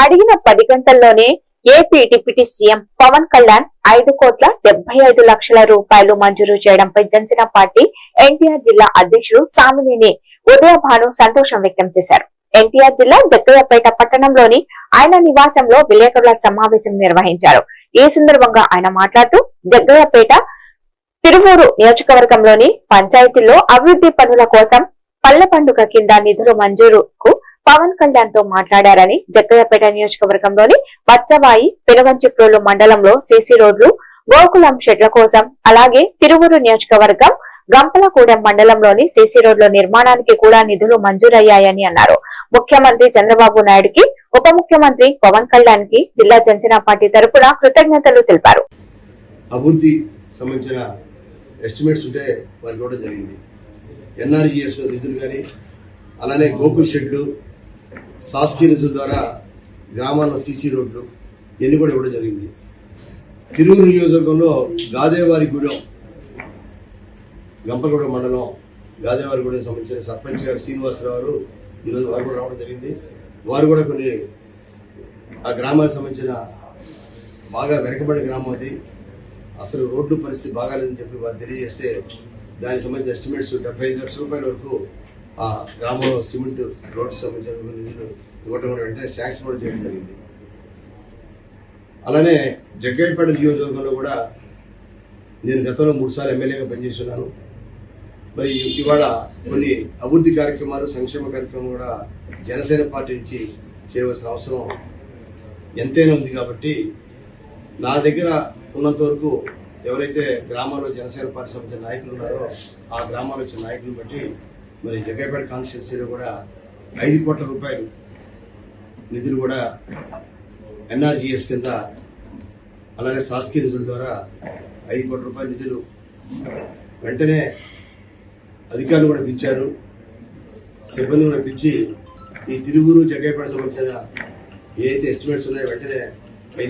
అడిగిన పది గంటల్లోనే AP deputy CM Pawan Kalyan ఐదు కోట్ల డెబ్బై ఐదు లక్షల రూపాయలు మంజూరు చేయడంపై జనసేన పార్టీ ఎన్టీఆర్ జిల్లా అధ్యక్షుడు సామినేని ఉదయభాను సంతోషం వ్యక్తం చేశారు. ఎన్టీఆర్ జిల్లా జగ్గయ్యపేట పట్టణంలోని ఆయన నివాసంలో విలేకరుల సమావేశం నిర్వహించారు. ఈ సందర్భంగా ఆయన మాట్లాడుతూ జగ్గయ్యపేట తిరువూరు నియోజకవర్గంలోని పంచాయతీల్లో అభివృద్ధి పనుల కోసం పల్లె పండుగ కింద నిధులు మంజూరుకు పవన్ కళ్యాణ్తో మాట్లాడారని జగ్గయ్యపేట నియోజకవర్గంలోని మచ్చవాయి పెనుగంచిప్రోలు మండలంలో సీసీ రోడ్లు గోకులం షెడ్ల కోసం అలాగే తిరువురు నియోజకవర్గం గంపలగూడెం మండలంలోని సీసీ రోడ్ల నిర్మాణానికి కూడా నిధులు మంజూరయ్యాయని అన్నారు. ముఖ్యమంత్రి చంద్రబాబు నాయుడుకి ఉప ముఖ్యమంత్రి పవన్ కళ్యాణ్కి జిల్లా జనసేన పార్టీ తరఫున కృతజ్ఞతలు తెలిపారు. అభివృద్ధి సంబంధించిన ఎస్టిమేట్స్ ఉంటే వారికి ఇవ్వడం జరిగింది. ఎన్ఆర్జిఎస్ నిధులు కానీ అలానే గోకుల్ షెడ్లు సాస్కీ నిధుల ద్వారా గ్రామాల్లో సీసీ రోడ్లు ఇవన్నీ కూడా ఇవ్వడం జరిగింది. తిరువురు నియోజకవర్గంలో గాదేవారిగూడెం గంపలగూడ మండలం గాదేవారి గూడెం సంబంధించిన సర్పంచ్ గారు శ్రీనివాసరావు గారు ఈరోజు వారు కూడా రావడం జరిగింది. వారు కూడా కొన్ని ఆ గ్రామానికి సంబంధించిన బాగా వెనకబడిన గ్రామం అది. అసలు రోడ్డు పరిస్థితి బాగాలేదని చెప్పి వారు తెలియజేస్తే దానికి సంబంధించిన ఎస్టిమేట్స్ డెబ్బై ఐదు లక్షల రూపాయల వరకు ఆ గ్రామంలో సిమెంట్ రోడ్డు సంబంధించిన నిధులు ఇవ్వడం కూడా వెంటనే శాంక్షన్ కూడా చేయడం జరిగింది. అలానే జగ్గైపేట నియోజకవర్గంలో కూడా నేను గతంలో మూడు సార్లు ఎమ్మెల్యేగా పనిచేస్తున్నాను. మరి ఇవాళ కొన్ని అభివృద్ధి కార్యక్రమాలు సంక్షేమ కార్యక్రమాలు కూడా జనసేన పార్టీ నుంచి చేయవలసిన అవసరం ఎంతైనా ఉంది కాబట్టి నా దగ్గర ఉన్నంత వరకు ఎవరైతే గ్రామాల్లో జనసేన పార్టీ సంబంధించిన నాయకులు ఉన్నారో ఆ గ్రామాల్లో వచ్చిన నాయకులను బట్టి మరి జగ్గైపేట కాన్స్టిట్యున్సీలో కూడా ఐదు కోట్ల రూపాయలు నిధులు కూడా ఎన్ఆర్జిఎస్ కింద అలానే శాసకీయ నిధుల ద్వారా ఐదు కోట్ల రూపాయల నిధులు వెంటనే అధికారులు కూడా పిలిచారు. సిబ్బంది కూడా పిలిచి ఈ తిరుగురు జగ్గైపేట సంబంధించిన ఏ అయితే ఎస్టిమేట్స్ ఉన్నాయో వెంటనే